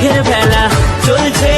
মেঘের ভেলা চলছে